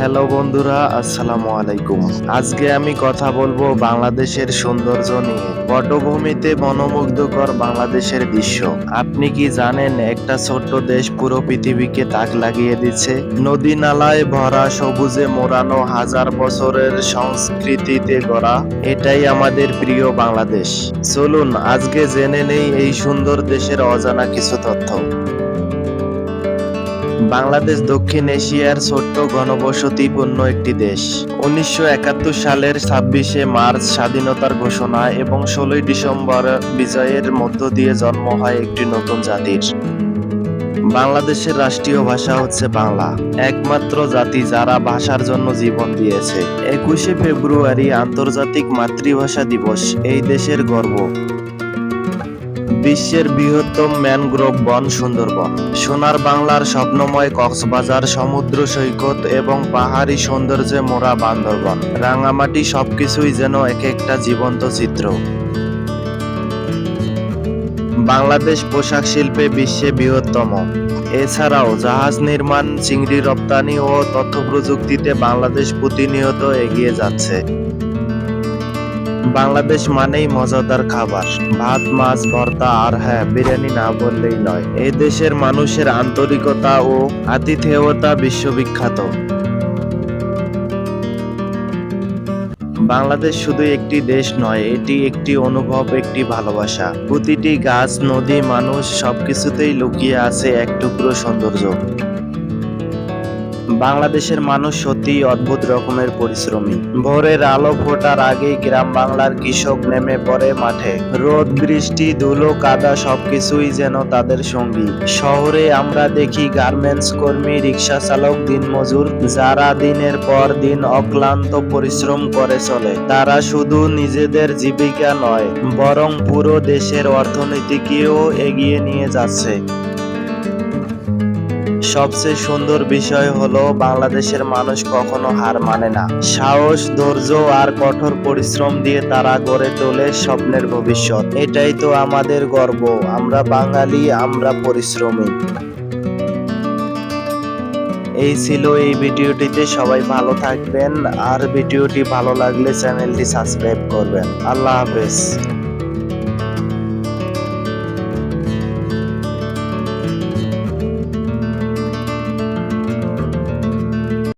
Hello বন্ধুরা, আসসালামু আলাইকুম। আজকে আমি কথা বলব বাংলাদেশের সৌন্দর্য নিয়ে। পটভূমিতে মনোমুগ্ধকর বাংলাদেশের দৃশ্য। আপনি কি জানেন একটা ছোট্ট দেশ পুরো পৃথিবীকে তাক লাগিয়ে দিচ্ছে? নদী নালায় ভরা সবুজে মোড়ানো হাজার বছরের সংস্কৃতিতে গড়া এটাই আমাদের প্রিয় বাংলাদেশ। চলুন, আজকে জেনে নেই এই সুন্দর দেশের অজানা কিছু তথ্য। বাংলাদেশ, দক্ষিণ এশিয়ার ছোট্ট ঘনবসতিপূর্ণ একটি দেশ। উনিশশো একাত্তর সালের ছাব্বিশে মার্চ স্বাধীনতার ঘোষণা এবং ষোলোই ডিসেম্বর বিজয়ের মধ্য দিয়ে জন্ম হয় একটি নতুন জাতির। বাংলাদেশের রাষ্ট্রীয় ভাষা হচ্ছে বাংলা, একমাত্র জাতি যারা ভাষার জন্য জীবন দিয়েছে। একুশে ফেব্রুয়ারি আন্তর্জাতিক মাতৃভাষা দিবস, এই দেশের গর্ব। বিশ্বের বৃহত্তম ম্যানগ্রোভ বন সুন্দরবন। সোনার বাংলার স্বপ্নময় কক্সবাজার, সমুদ্র সৈকত এবং পাহাড়ি সৌন্দর্যে মোড়া বান্দরবন। রাঙামাটি সবকিছুই যেন এক একটা জীবন্ত চিত্র। বাংলাদেশ পোশাক শিল্পে বিশ্বে বৃহত্তম। এছাড়াও জাহাজ নির্মাণ, চিংড়ি রপ্তানি ও তথ্য প্রযুক্তিতে বাংলাদেশ প্রতিনিয়ত এগিয়ে যাচ্ছে। বাংলাদেশ মানেই মজাদার খাবার। ভাত, মাছ, ভর্তা আর হ্যাঁ বিরিয়ানি না বললেই নয়। এই দেশের মানুষের আন্তরিকতা ও আতিথেয়তা বিশ্ববিখ্যাত। বাংলাদেশ শুধু একটি দেশ নয়, এটি একটি অনুভব, একটি ভালোবাসা। প্রতিটি গাছ, নদী, মানুষ সবকিছুতেই লুকিয়ে আছে এক টুকরো সৌন্দর্য। বাংলাদেশের মানুষ সত্যিই অদ্ভুত রকমের পরিশ্রমী। ভোরের আলো ফোটার আগেই গ্রাম বাংলার কৃষক নেমে পড়ে মাঠে। রোদ, বৃষ্টি, ধুলো, কাদা সবকিছুই যেন তাদের সঙ্গী। শহরে আমরা দেখি গার্মেন্টস কর্মী, রিক্সা চালক, দিনমজুর, যারা দিনের পর দিন অক্লান্ত পরিশ্রম করে চলে। তারা শুধু নিজেদের জীবিকা নয়, বরং পুরো দেশের অর্থনীতিকেও এগিয়ে নিয়ে যাচ্ছে। সবচেয়ে সুন্দর বিষয় হলো বাংলাদেশের মানুষ কখনো হার মানে না। সাহস, ধৈর্য আর কঠোর পরিশ্রম দিয়ে তারা গড়ে তোলে স্বপ্নের ভবিষ্যৎ। এটাই তো আমাদের গর্ব। আমরা বাঙালি, আমরা পরিশ্রমী। এই ছিল এই ভিডিওটিতে। সবাই ভালো থাকবেন। আর ভিডিওটি ভালো লাগলে চ্যানেলটি সাবস্ক্রাইব করবেন। আল্লাহ হাফেজ।